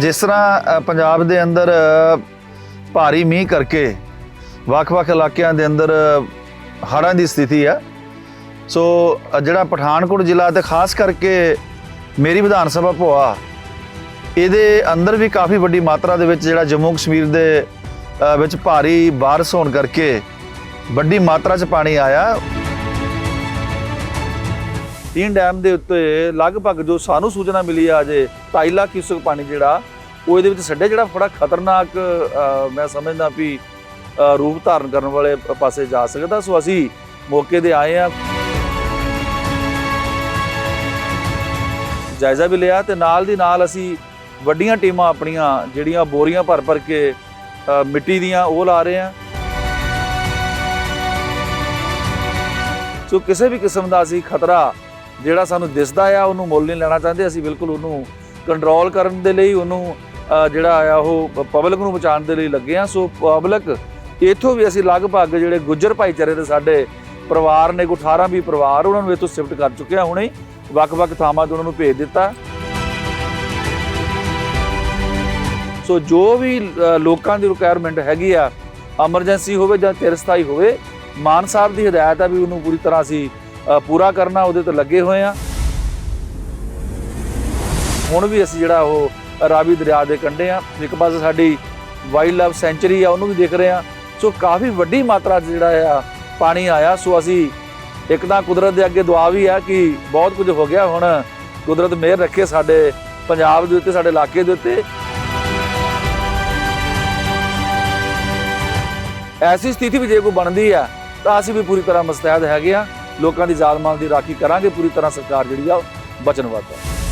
ਜਿਸ ਤਰ੍ਹਾਂ ਪੰਜਾਬ ਦੇ ਅੰਦਰ ਭਾਰੀ ਮੀਂਹ ਕਰਕੇ ਵੱਖ-ਵੱਖ ਇਲਾਕਿਆਂ ਦੇ ਅੰਦਰ ਹੜ੍ਹਾਂ ਦੀ ਸਥਿਤੀ ਆ। ਸੋ ਜਿਹੜਾ ਪਠਾਨਕੋਟ ਜ਼ਿਲ੍ਹਾ ਤੇ ਖਾਸ ਕਰਕੇ ਮੇਰੀ ਵਿਧਾਨ ਸਭਾ ਭੋਆ, ਇਹਦੇ ਅੰਦਰ ਵੀ ਕਾਫੀ ਵੱਡੀ ਮਾਤਰਾ ਦੇ ਵਿੱਚ ਜਿਹੜਾ ਜੰਮੂ ਕਸ਼ਮੀਰ ਦੇ ਵਿੱਚ ਭਾਰੀ ਬਾਰਿਸ਼ ਹੋਣ ਕਰਕੇ ਵੱਡੀ ਮਾਤਰਾ 'ਚ ਪਾਣੀ ਆਇਆ। ਤੀਨ ਡੈਮ ਦੇ ਉੱਤੇ ਲਗਭਗ ਜੋ ਸਾਨੂੰ ਸੂਚਨਾ ਮਿਲੀ ਆ ਜੇ 2.5 ਲੱਖ ਕਿਊਸਕ ਪਾਣੀ ਜਿਹੜਾ, ਉਹ ਇਹਦੇ ਵਿੱਚ ਛੱਡੇ ਜਿਹੜਾ ਬੜਾ ਖਤਰਨਾਕ ਮੈਂ ਸਮਝਦਾ ਵੀ ਰੂਪ ਧਾਰਨ ਕਰਨ ਵਾਲੇ ਪਾਸੇ ਜਾ ਸਕਦਾ। ਸੋ ਅਸੀਂ ਮੌਕੇ ਤੇ ਆਏ ਆ ਜਾਇਜ਼ਾ ਵੀ ਲਿਆ ਤੇ ਨਾਲ ਦੀ ਨਾਲ ਅਸੀਂ ਵੱਡੀਆਂ ਟੀਮਾਂ ਆਪਣੀਆਂ ਜਿਹੜੀਆਂ ਬੋਰੀਆਂ ਭਰ ਭਰ ਕੇ ਮਿੱਟੀ ਦੀਆਂ ਉਹ ਲਾ ਰਹੇ ਆ ਸੋ ਕਿਸੇ ਵੀ ਕਿਸਮ ਦਾ ਅਸੀਂ ਖਤਰਾ ਜਿਹੜਾ ਸਾਨੂੰ ਦਿਸਦਾ ਆ, ਉਹਨੂੰ ਮੁੱਲ ਨਹੀਂ ਲੈਣਾ ਚਾਹੁੰਦੇ। ਅਸੀਂ ਬਿਲਕੁਲ ਉਹਨੂੰ ਕੰਟਰੋਲ ਕਰਨ ਦੇ ਲਈ, ਉਹਨੂੰ ਜਿਹੜਾ ਆ, ਉਹ ਪਬਲਿਕ ਨੂੰ ਬਚਾਉਣ ਦੇ ਲਈ ਲੱਗੇ ਆ। ਸੋ ਪਬਲਿਕ ਇਥੋਂ ਵੀ ਅਸੀਂ ਲਗਭਗ ਜਿਹੜੇ ਗੁੱਜਰ ਭਾਈਚਾਰੇ ਦੇ ਸਾਡੇ ਪਰਿਵਾਰ ਨੇ ਕੋ 18 ਵੀ ਪਰਿਵਾਰ, ਉਹਨਾਂ ਨੂੰ ਇਥੋਂ ਸ਼ਿਫਟ ਕਰ ਚੁੱਕੇ ਆ ਹੁਣੇ। ਵੱਖ-ਵੱਖ ਥਾਵਾਂ 'ਤੇ ਉਹਨਾਂ ਨੂੰ ਭੇਜ ਦਿੱਤਾ। ਸੋ ਜੋ ਵੀ ਲੋਕਾਂ ਦੀ ਰਿਕੁਆਇਰਮੈਂਟ ਹੈਗੀ ਆ ਐਮਰਜੈਂਸੀ ਹੋਵੇ ਜਾਂ ਚਿਰਸਥਾਈ ਹੋਵੇ, ਮਾਨ ਸਾਹਿਬ ਦੀ ਹਦਾਇਤ ਆ ਵੀ ਉਹਨੂੰ ਪੂਰੀ ਤਰ੍ਹਾਂ ਅਸੀਂ ਪੂਰਾ ਕਰਨਾ ਉਹਦੇ ਤੇ ਲੱਗੇ ਹੋਏ ਆ। ਹੁਣ ਵੀ ਅਸੀਂ ਜਿਹੜਾ ਉਹ ਰਾਵੀ ਦਰਿਆ ਦੇ ਕੰਢੇ ਆ। ਇੱਕ ਪਾਸੇ ਸਾਡੀ ਵਾਈਲਡ ਲਾਈਫ ਸੈਂਚਰੀ ਆ, ਉਹਨੂੰ ਵੀ ਦੇਖ ਰਹੇ ਆ। ਸੋ ਕਾਫੀ ਵੱਡੀ ਮਾਤਰਾ 'ਚ ਜਿਹੜਾ ਆ ਪਾਣੀ ਆਇਆ। ਸੋ ਅਸੀਂ ਇੱਕ ਤਾਂ ਕੁਦਰਤ ਦੇ ਅੱਗੇ ਦੁਆ ਵੀ ਆ ਕਿ ਬਹੁਤ ਕੁਝ ਹੋ ਗਿਆ। ਹੁਣ ਕੁਦਰਤ ਮਿਹਰ ਰੱਖੇ ਸਾਡੇ ਪੰਜਾਬ ਦੇ ਉੱਤੇ, ਸਾਡੇ ਇਲਾਕੇ ਦੇ ਉੱਤੇ। ਐਸੀ ਸਥਿਤੀ ਵੀ ਜੇ ਕੋਈ ਬਣਦੀ ਆ, ਤਾਂ ਅਸੀਂ ਵੀ ਪੂਰੀ ਤਰ੍ਹਾਂ ਮੁਸਤੈਦ ਹੈਗੇ ਆ। ਲੋਕਾਂ ਦੀ ਜਾਨ ਮਾਲ ਦੀ ਰਾਖੀ ਕਰਾਂਗੇ, ਪੂਰੀ ਤਰ੍ਹਾਂ ਸਰਕਾਰ ਜਿਹੜੀ ਆ ਉਹ ਬਚਨਬੱਧ ਹੈ